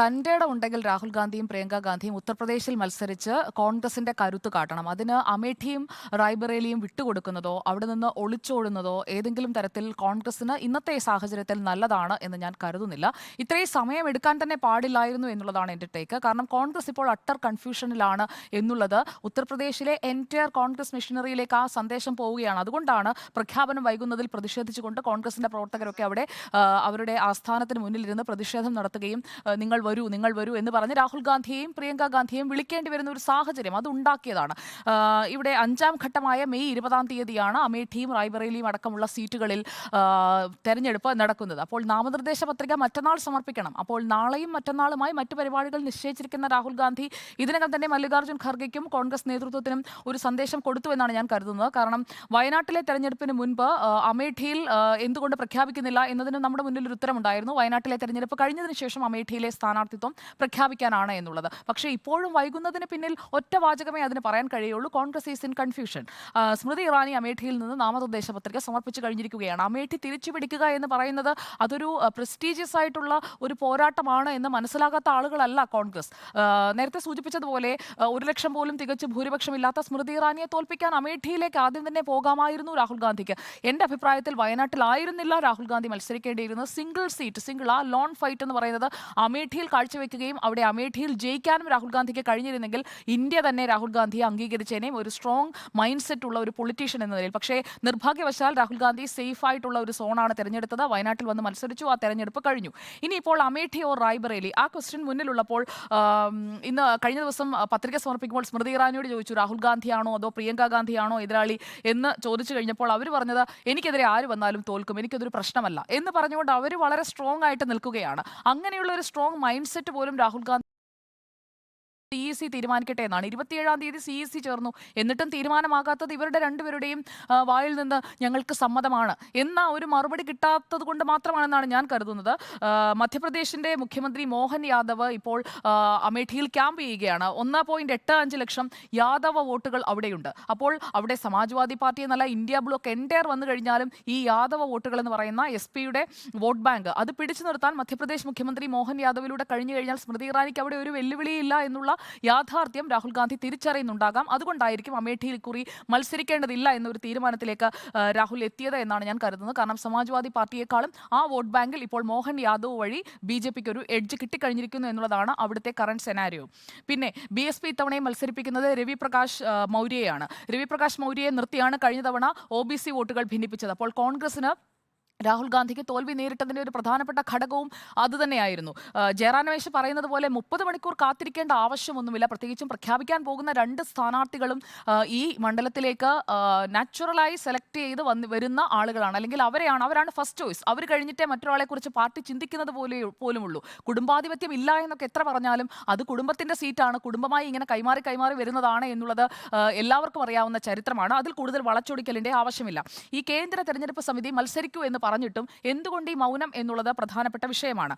തന്റെ ഉണ്ടെങ്കിൽ രാഹുൽ ഗാന്ധിയും പ്രിയങ്ക ഗാന്ധിയും ഉത്തർപ്രദേശിൽ മത്സരിച്ച് കോൺഗ്രസിന്റെ കരുത്ത് കാട്ടണം. അതിന് അമേഠിയും റായ്ബറേലിയും വിട്ടുകൊടുക്കുന്നതോ അവിടെ നിന്ന് ഒളിച്ചോടുന്നതോ ഏതെങ്കിലും തരത്തിൽ കോൺഗ്രസിന് ഇന്നത്തെ സാഹചര്യത്തിൽ നല്ലതാണ് എന്ന് ഞാൻ കരുതുന്നില്ല. ഇത്രയും സമയം എടുക്കാൻ തന്നെ പാടില്ലായിരുന്നു എന്നുള്ളതാണ് എന്റെ ടേക്ക് കാരണം കോൺഗ്രസ് ഇപ്പോൾ അട്ടർ കൺഫ്യൂഷനിലാണ് എന്നുള്ളത്. ഉത്തർപ്രദേശിലെ എന്റയർ കോൺഗ്രസ് മെഷീനറിയിലേക്ക് ആ സന്ദേശം പോവുകയാണ്. അതുകൊണ്ടാണ് പ്രഖ്യാപനം വൈകുന്നതിൽ പ്രതിഷേധിച്ചുകൊണ്ട് കോൺഗ്രസിന്റെ പ്രവർത്തകരൊക്കെ അവിടെ അവരുടെ ആസ്ഥാനത്തിന് മുന്നിലിരുന്ന് പ്രതിഷേധം നടത്തുകയും ആ, വരൂ നിങ്ങൾ വരൂ എന്ന് പറഞ്ഞ് രാഹുൽ ഗാന്ധിയെയും പ്രിയങ്ക ഗാന്ധിയെയും വിളിക്കേണ്ടി വരുന്ന ഒരു സാഹചര്യം അത് ഉണ്ടാക്കിയതാണ്. ഇവിടെ അഞ്ചാം ഘട്ടമായ മെയ് ഇരുപതാം തീയതിയാണ് അമേഠിയും റായ്ബറേലിയും അടക്കമുള്ള സീറ്റുകളിൽ തെരഞ്ഞെടുപ്പ് നടക്കുന്നത്. അപ്പോൾ നാമനിർദ്ദേശ പത്രിക മറ്റന്നാൾ സമർപ്പിക്കണം. അപ്പോൾ നാളെയും മറ്റന്നാളുമായി മറ്റു പരിപാടികൾ നിശ്ചയിച്ചിരിക്കുന്ന രാഹുൽ ഗാന്ധി ഇതിനകം തന്നെ മല്ലികാർജുൻ ഖർഗെക്കും കോൺഗ്രസ് നേതൃത്വത്തിനും ഒരു സന്ദേശം കൊടുത്തു എന്നാണ് ഞാൻ കരുതുന്നത്. കാരണം വയനാട്ടിലെ തെരഞ്ഞെടുപ്പിന് മുൻപ് അമേഠിയിൽ എന്തുകൊണ്ട് പ്രഖ്യാപിക്കുന്നില്ല എന്നതിന് നമ്മുടെ മുന്നിൽ ഒരു ഉത്തരമുണ്ടായിരുന്നു. വയനാട്ടിലെ തെരഞ്ഞെടുപ്പ് കഴിഞ്ഞതിന് ശേഷം അമേഠിയിലെ സ്ഥാനാർത്ഥിത്വം പ്രഖ്യാപിക്കാനാണ് എന്നുള്ളത്. പക്ഷേ ഇപ്പോഴും വൈകുന്നതിന് പിന്നിൽ ഒറ്റ വാചകമേ അതിന് പറയാൻ കഴിയുള്ളൂ. Congress is in confusion. Smriti Irani അമേഠിയിൽ നിന്ന് നാമനിർദ്ദേശ പത്രിക സമർപ്പിച്ചു കഴിഞ്ഞിരിക്കുകയാണ്. അമേഠി തിരിച്ചു പിടിക്കുക എന്ന് പറയുന്നത് അതൊരു പ്രസ്റ്റീജിയസ് ആയിട്ടുള്ള ഒരു പോരാട്ടമാണ് എന്ന് മനസ്സിലാകാത്ത ആളുകളല്ല കോൺഗ്രസ്. നേരത്തെ സൂചിപ്പിച്ചതുപോലെ ഒരു ലക്ഷം പോലും തികച്ച് ഭൂരിപക്ഷമില്ലാത്ത സ്മൃതി ഇറാനിയെ തോൽപ്പിക്കാൻ അമേഠിയിലേക്ക് ആദ്യം തന്നെ പോകാമായിരുന്നു രാഹുൽ ഗാന്ധിക്ക്. എന്റെ അഭിപ്രായത്തിൽ വയനാട്ടിലായിരുന്നില്ല Rahul Gandhi മത്സരിക്കേണ്ടിയിരുന്നത്. Single seat single a lone fight എന്ന് പറയുന്നത് അമേഠിയിൽ കാഴ്ചവെക്കുകയും അവിടെ അമേഠിയിൽ ജയിക്കാനും രാഹുൽ ഗാന്ധിക്ക് കഴിഞ്ഞിരുന്നെങ്കിൽ ഇന്ത്യ തന്നെ രാഹുൽ ഗാന്ധിയെ അംഗീകരിച്ചേനെയും ഒരു സ്ട്രോങ് മൈൻഡ് സെറ്റ് ഉള്ള ഒരു പൊളിറ്റീഷ്യൻ എന്ന നിലയിൽ. പക്ഷേ നിർഭാഗ്യവശാൽ രാഹുൽ ഗാന്ധി സേഫ് ആയിട്ടുള്ള ഒരു സോണാണ് തെരഞ്ഞെടുത്തത്. വയനാട്ടിൽ വന്ന് മത്സരിച്ചു. ആ തെരഞ്ഞെടുപ്പ് കഴിഞ്ഞു. ഇനിയിപ്പോൾ അമേഠി ഓർ റായ്ബറേലി. ആ ക്വസ്റ്റ്യൻ മുന്നിലുള്ളപ്പോൾ ഇന്ന് കഴിഞ്ഞ ദിവസം പത്രിക സമർപ്പിക്കുമ്പോൾ സ്മൃതി ഇറാനിയോട് ചോദിച്ചു രാഹുൽ ഗാന്ധിയാണോ അതോ പ്രിയങ്ക ഗാന്ധിയാണോ എതിരാളി? എന്ന് ചോദിച്ചു കഴിഞ്ഞപ്പോൾ അവർ പറഞ്ഞത് എനിക്കെതിരെ ആര് വന്നാലും തോൽക്കും. എനിക്കതൊരു പ്രശ്നമല്ല. എന്ന് പറഞ്ഞുകൊണ്ട് അവർ വളരെ സ്ട്രോങ് ആയിട്ട് നിൽക്കുകയാണ്. അങ്ങനെയുള്ള ഒരു സ്ട്രോങ് മൈൻഡ് സെറ്റ് പോലും Rahul Gandhi C E C തീരുമാനിക്കട്ടെ എന്നാണ്. ഇരുപത്തിയേഴാം തീയതി സി ഇ സി ചേർന്നു. എന്നിട്ടും തീരുമാനമാകാത്തത് ഇവരുടെ രണ്ടുപേരുടെയും വായിൽ നിന്ന് ഞങ്ങൾക്ക് സമ്മതമാണ്. എന്ന ഒരു മറുപടി കിട്ടാത്തത് കൊണ്ട് മാത്രമാണെന്നാണ് ഞാൻ കരുതുന്നത്. മധ്യപ്രദേശിന്റെ മുഖ്യമന്ത്രി മോഹൻ യാദവ് ഇപ്പോൾ അമേഠിയിൽ ക്യാമ്പ് ചെയ്യുകയാണ്. ഒന്ന് പോയിന്റ് എട്ട് അഞ്ച് ലക്ഷം യാദവ വോട്ടുകൾ അവിടെയുണ്ട്. അപ്പോൾ അവിടെ സമാജ്വാദി പാർട്ടി എന്നല്ല ഇന്ത്യ ബ്ലോക്ക് എന്റയർ വന്നു കഴിഞ്ഞാലും ഈ യാദവ വോട്ടുകൾ എന്ന് പറയുന്ന എസ് പിയുടെ വോട്ട് ബാങ്ക് അത് പിടിച്ചു നിർത്താൻ മധ്യപ്രദേശ് മുഖ്യമന്ത്രി മോഹൻ യാദവിലൂടെ കഴിഞ്ഞു കഴിഞ്ഞാൽ സ്മൃതി ഇറാനിക്ക് അവിടെ ഒരു വെല്ലുവിളിയില്ല എന്നുള്ള യാഥാർത്ഥ്യം രാഹുൽ ഗാന്ധി തിരിച്ചറിയുന്നുണ്ടാകാം. അതുകൊണ്ടായിരിക്കും അമേഠിയിൽ കുറി മത്സരിക്കേണ്ടതില്ല എന്നൊരു തീരുമാനത്തിലേക്ക് രാഹുൽ എത്തിയത് എന്നാണ് ഞാൻ കരുതുന്നത്. കാരണം സമാജ്വാദി പാർട്ടിയെക്കാളും ആ വോട്ട് ബാങ്കിൽ ഇപ്പോൾ മോഹൻ യാദവ് വഴി ബി ജെ പിക്ക് ഒരു എഡ്ജ് കിട്ടിക്കഴിഞ്ഞിരിക്കുന്നു എന്നുള്ളതാണ് അവിടുത്തെ കറണ്ട് സെനാരിയോ പിന്നെ ബി എസ് പി ഇത്തവണയും മത്സരിപ്പിക്കുന്നത് രവി പ്രകാശ് മൗര്യയാണ്. രവി പ്രകാശ് മൗര്യയെ നിർത്തിയാണ് കഴിഞ്ഞ തവണ ഒ ബി സി വോട്ടുകൾ ഭിന്നിപ്പിച്ചത്. അപ്പോൾ കോൺഗ്രസിന് രാഹുൽ ഗാന്ധിക്ക് തോൽവി നേരിട്ടതിന്റെ ഒരു പ്രധാനപ്പെട്ട ഘടകവും അതുതന്നെയായിരുന്നു രമേശ് പറയുന്നത് പോലെ മുപ്പത് മണിക്കൂർ കാത്തിരിക്കേണ്ട ആവശ്യമൊന്നുമില്ല. പ്രത്യേകിച്ചും പ്രഖ്യാപിക്കാൻ പോകുന്ന രണ്ട് സ്ഥാനാർത്ഥികളും ഈ മണ്ഡലത്തിലേക്ക് നാച്ചുറലായി സെലക്ട് ചെയ്ത് വന്ന് വരുന്ന ആളുകളാണ്. അല്ലെങ്കിൽ അവരെയാണ് അവരാണ് ഫസ്റ്റ് ചോയ്സ് അവർ കഴിഞ്ഞിട്ടേ മറ്റൊരാളെ കുറിച്ച് പാർട്ടി ചിന്തിക്കുന്നത് പോലെ പോലുമുള്ളൂ. കുടുംബാധിപത്യം ഇല്ല എന്നൊക്കെ എത്ര പറഞ്ഞാലും അത് കുടുംബത്തിന്റെ സീറ്റാണ്. കുടുംബമായി ഇങ്ങനെ കൈമാറി കൈമാറി വരുന്നതാണ് എന്നുള്ളത് എല്ലാവർക്കും അറിയാവുന്ന ചരിത്രമാണ്. അതിൽ കൂടുതൽ വളച്ചൊടിക്കലിന്റെ ആവശ്യമില്ല. ഈ കേന്ദ്ര തെരഞ്ഞെടുപ്പ് സമിതി മത്സരിക്കൂ എന്ന് പറഞ്ഞിട്ടും എന്തുകൊണ്ട് ഈ മൗനം എന്നുള്ളത് പ്രധാനപ്പെട്ട വിഷയമാണ്.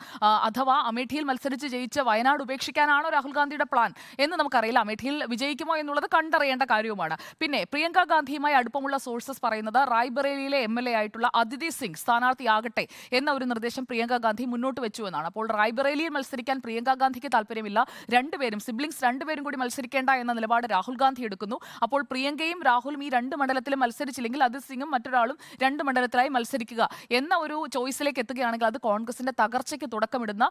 അഥവാ അമേഠിയിൽ മത്സരിച്ച് ജയിച്ച വയനാട് ഉപേക്ഷിക്കാനാണോ രാഹുൽ ഗാന്ധിയുടെ പ്ലാൻ? എന്ന് നമുക്കറിയില്ല. അമേഠിയിൽ വിജയിക്കുമോ എന്നുള്ളത് കണ്ടറിയേണ്ട കാര്യവുമാണ്. പിന്നെ പ്രിയങ്ക ഗാന്ധിയുമായി അടുപ്പമുള്ള സോഴ്സസ് പറയുന്നത് റായ്ബറേലിയിലെ എം എൽ എ ആയിട്ടുള്ള അതിഥി സിംഗ് സ്ഥാനാർത്ഥിയാകട്ടെ എന്ന ഒരു നിർദ്ദേശം പ്രിയങ്ക ഗാന്ധി മുന്നോട്ട് വെച്ചു എന്നാണ്. അപ്പോൾ റായ്ബറേലിയിൽ മത്സരിക്കാൻ പ്രിയങ്ക ഗാന്ധിക്ക് താല്പര്യമില്ല. രണ്ടുപേരും സിബ്ലിംഗ്സ് രണ്ടുപേരും കൂടി മത്സരിക്കേണ്ട എന്ന നിലപാട് രാഹുൽ ഗാന്ധി എടുക്കുന്നു. അപ്പോൾ പ്രിയങ്കയും രാഹുലും ഈ രണ്ട് മണ്ഡലത്തിലും മത്സരിച്ചില്ലെങ്കിൽ അതിഥി സിംഗും മറ്റൊരാളും രണ്ട് മണ്ഡലത്തിലായി മത്സരിക്കുക. എന്ന ഒരു ചോയ്സിലേക്ക് എത്തുകയാണെങ്കിൽ അത് കോൺഗ്രസിന്റെ തകർച്ചയ്ക്ക് തുടക്കമിടുന്ന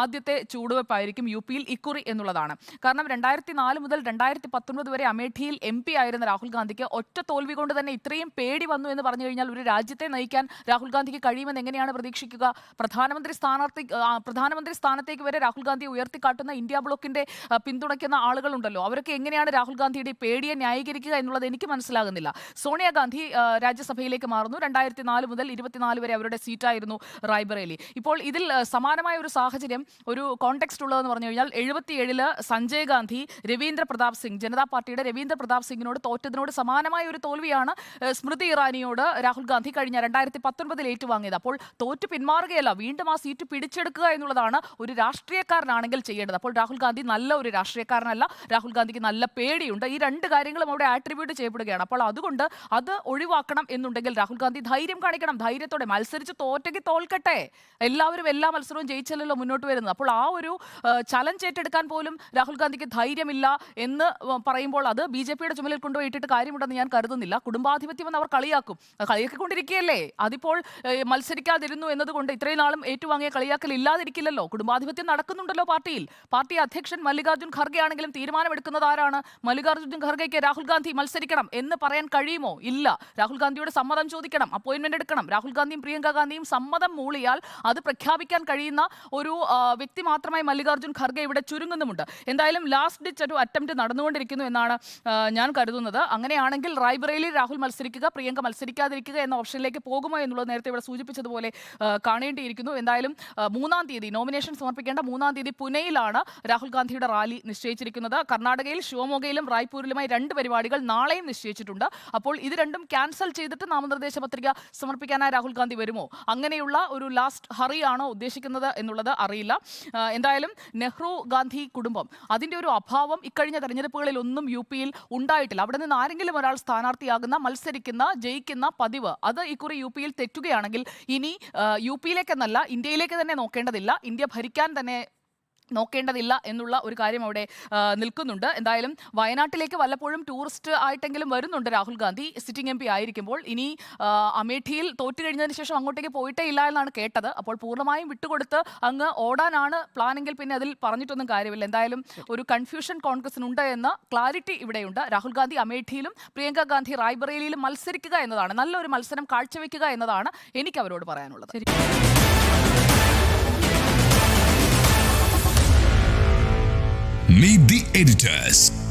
ആദ്യത്തെ ചൂടുവെപ്പായിരിക്കും യു പിയിൽ ഇക്കുറി എന്നുള്ളതാണ്. കാരണം രണ്ടായിരത്തി നാല് മുതൽ രണ്ടായിരത്തി പത്തൊൻപത് വരെ അമേഠിയിൽ എം പി ആയിരുന്ന രാഹുൽ ഗാന്ധിക്ക് ഒറ്റ തോൽവി കൊണ്ട് തന്നെ ഇത്രയും പേടി വന്നു എന്ന് പറഞ്ഞു കഴിഞ്ഞാൽ ഒരു രാജ്യത്തെ നയിക്കാൻ രാഹുൽ ഗാന്ധിക്ക് കഴിയുമെന്ന് എങ്ങനെയാണ് പ്രതീക്ഷിക്കുക? പ്രധാനമന്ത്രി സ്ഥാനാർത്ഥി പ്രധാനമന്ത്രി സ്ഥാനത്തേക്ക് വരെ രാഹുൽ ഗാന്ധി ഉയർത്തിക്കാട്ടുന്ന ഇന്ത്യ ബ്ലോക്കിന്റെ പിന്തുണയ്ക്കുന്ന ആളുകളുണ്ടല്ലോ. അവരൊക്കെ എങ്ങനെയാണ് രാഹുൽ ഗാന്ധിയുടെ പേടിയെ ന്യായീകരിക്കുക എന്നുള്ളത് എനിക്ക് മനസ്സിലാകുന്നില്ല. സോണിയാഗാന്ധി രാജ്യസഭയിലേക്ക് മാറുന്നു. രണ്ടായിരത്തി നാല് മുതൽ ഇരുപത്തിനാല് വരെ അവരുടെ സീറ്റായിരുന്നു റായ്ബറേലി. ഇപ്പോൾ ഇതിൽ സമാനമായ ഒരു സാഹചര്യം ഒരു കോണ്ടെക്സ്റ്റ് ഉള്ളതെന്ന് പറഞ്ഞു കഴിഞ്ഞാൽ എഴുപത്തിയേഴിൽ സഞ്ജയ് ഗാന്ധി രവീന്ദ്ര പ്രതാപ് സിംഗ് ജനതാ പാർട്ടിയുടെ രവീന്ദ്ര പ്രതാപ് സിംഗിനോട് തോറ്റതിനോട് സമാനമായ ഒരു തോൽവിയാണ് സ്മൃതി ഇറാനിയോട് രാഹുൽ ഗാന്ധി കഴിഞ്ഞ രണ്ടായിരത്തി പത്തൊൻപതിൽ ഏറ്റുവാങ്ങിയത്. അപ്പോൾ തോറ്റു പിന്മാറുകയല്ല വീണ്ടും ആ സീറ്റ് പിടിച്ചെടുക്കുക എന്നുള്ളതാണ് ഒരു രാഷ്ട്രീയക്കാരനാണെങ്കിൽ ചെയ്യേണ്ടത്. അപ്പോൾ രാഹുൽ ഗാന്ധി നല്ല ഒരു രാഷ്ട്രീയക്കാരനല്ല രാഹുൽ ഗാന്ധിക്ക് നല്ല പേടിയുണ്ട്. ഈ രണ്ട് കാര്യങ്ങളും അവിടെ ആട്രിബ്യൂട്ട് ചെയ്യപ്പെടുകയാണ്. അപ്പോൾ അതുകൊണ്ട് അത് ഒഴിവാക്കണം എന്നുണ്ടെങ്കിൽ രാഹുൽ ഗാന്ധി ധൈര്യം കാണിക്കണം. ധൈര്യത്തോടെ മത്സരിച്ച് തോറ്റയ്ക്ക് തോൽക്കട്ടെ. എല്ലാവരും എല്ലാ മത്സരവും ജയിച്ചല്ലോ മുന്നോട്ട് വരുന്നത്. അപ്പോൾ ആ ഒരു ചലഞ്ച് ഏറ്റെടുക്കാൻ പോലും രാഹുൽ ഗാന്ധിക്ക് ധൈര്യമില്ല എന്ന് പറയുമ്പോൾ അത് ബി ജെ പിയുടെ ചുമലിൽ കൊണ്ടുപോയി ഇട്ടിട്ട് കാര്യമുണ്ടെന്ന് ഞാൻ കരുതുന്നില്ല. കുടുംബാധിപത്യം എന്ന് അവർ കളിയാക്കും. കളിയാക്കിക്കൊണ്ടിരിക്കുകയല്ലേ? അതിപ്പോൾ മത്സരിക്കാതിരുന്നു എന്നതുകൊണ്ട് ഇത്രയും നാളും ഏറ്റുവാങ്ങിയ കളിയാക്കൽ ഇല്ലാതിരിക്കില്ലല്ലോ. കുടുംബാധിപത്യം നടക്കുന്നുണ്ടല്ലോ പാർട്ടിയിൽ. പാർട്ടി അധ്യക്ഷൻ മല്ലികാർജുൻ ഖർഗെ ആണെങ്കിലും തീരുമാനമെടുക്കുന്നത് ആരാണ്? മല്ലികാർജുൻ ഖർഗെക്ക് രാഹുൽ ഗാന്ധി മത്സരിക്കണം എന്ന് പറയാൻ കഴിയുമോ? ഇല്ല. രാഹുൽ ഗാന്ധിയുടെ സമ്മതം ചോദിക്കണം അപ്പോയിന്റ്മെന്റ് എടുക്കണം. രാഹുൽ ഗാന്ധിയും പ്രിയങ്ക ഗാന്ധിയും സമ്മതം മൂളിയാൽ അത് പ്രഖ്യാപിക്കാൻ കഴിയുന്ന ഒരു വ്യക്തി മാത്രമായി മല്ലികാർജുൻ ഖർഗെ ഇവിടെ ചുരുങ്ങുന്നുമുണ്ട്. എന്തായാലും ലാസ്റ്റ് ഡിച്ച് ഒരു അറ്റംപ്റ്റ് നടന്നുകൊണ്ടിരിക്കുന്നു എന്നാണ് ഞാൻ കരുതുന്നത്. അങ്ങനെയാണെങ്കിൽ റായ്ബറേലി രാഹുൽ മത്സരിക്കുക പ്രിയങ്ക മത്സരിക്കാതിരിക്കുക എന്ന ഓപ്ഷനിലേക്ക് പോകുമോ എന്നുള്ളത് നേരത്തെ ഇവിടെ സൂചിപ്പിച്ചതുപോലെ കാണേണ്ടിയിരിക്കുന്നു. എന്തായാലും മൂന്നാം തീയതി നോമിനേഷൻ സമർപ്പിക്കേണ്ട മൂന്നാം തീയതി പുനെയിലാണ് രാഹുൽ ഗാന്ധിയുടെ റാലി നിശ്ചയിച്ചിരിക്കുന്നത്. കർണാടകയിൽ ശിവമോഗയിലും റായ്പൂരിലുമായി രണ്ട് പരിപാടികൾ നാളെയും നിശ്ചയിച്ചിട്ടുണ്ട്. അപ്പോൾ ഇത് രണ്ടും ക്യാൻസൽ ചെയ്തിട്ട് നാമനിർദ്ദേശ പത്രിക സമർപ്പിക്കാനായി രാഹുൽ ഗാന്ധി വരുമോ? അങ്ങനെയുള്ള ഒരു ലാസ്റ്റ് ഹറിയാണോ ഉദ്ദേശിക്കുന്നത് എന്നുള്ളത് അറിയില്ല. എന്തായാലും നെഹ്റു ഗാന്ധി കുടുംബം അതിന്റെ ഒരു അഭാവം ഇക്കഴിഞ്ഞ തെരഞ്ഞെടുപ്പുകളിൽ ഒന്നും യു പിയിൽ ഉണ്ടായിട്ടില്ല. അവിടെ നിന്ന് ആരെങ്കിലും ഒരാൾ സ്ഥാനാർത്ഥിയാകുന്ന മത്സരിക്കുന്ന ജയിക്കുന്ന പതിവ് അത് ഇക്കുറി യു പിയിൽ തെറ്റുകയാണെങ്കിൽ ഇനി യു പിയിലേക്കെന്നല്ല ഇന്ത്യയിലേക്ക് തന്നെ നോക്കേണ്ടതില്ല. ഇന്ത്യ ഭരിക്കാൻ തന്നെ നോക്കേണ്ടതില്ല എന്നുള്ള ഒരു കാര്യം അവിടെ നിൽക്കുന്നുണ്ട്. എന്തായാലും വയനാട്ടിലേക്ക് വല്ലപ്പോഴും ടൂറിസ്റ്റ് ആയിട്ടെങ്കിലും വരുന്നുണ്ട് രാഹുൽ ഗാന്ധി. സിറ്റിംഗ് എം ആയിരിക്കുമ്പോൾ ഇനി അമേഠിയിൽ തോറ്റു കഴിഞ്ഞതിന് ശേഷം അങ്ങോട്ടേക്ക് പോയിട്ടേ ഇല്ല എന്നാണ് കേട്ടത്. അപ്പോൾ പൂർണമായും വിട്ടുകൊടുത്ത് അങ്ങ് ഓടാനാണ് പ്ലാനെങ്കിൽ പിന്നെ അതിൽ പറഞ്ഞിട്ടൊന്നും കാര്യമില്ല. എന്തായാലും ഒരു കൺഫ്യൂഷൻ കോൺഗ്രസിനുണ്ട് എന്ന ക്ലാരിറ്റി ഇവിടെയുണ്ട്. രാഹുൽ ഗാന്ധി അമേഠിയിലും പ്രിയങ്ക ഗാന്ധി റായ്ബറേലിയിലും മത്സരിക്കുക എന്നതാണ്. നല്ലൊരു മത്സരം കാഴ്ചവെക്കുക എന്നതാണ് എനിക്ക് അവരോട് പറയാനുള്ളത്. Editors.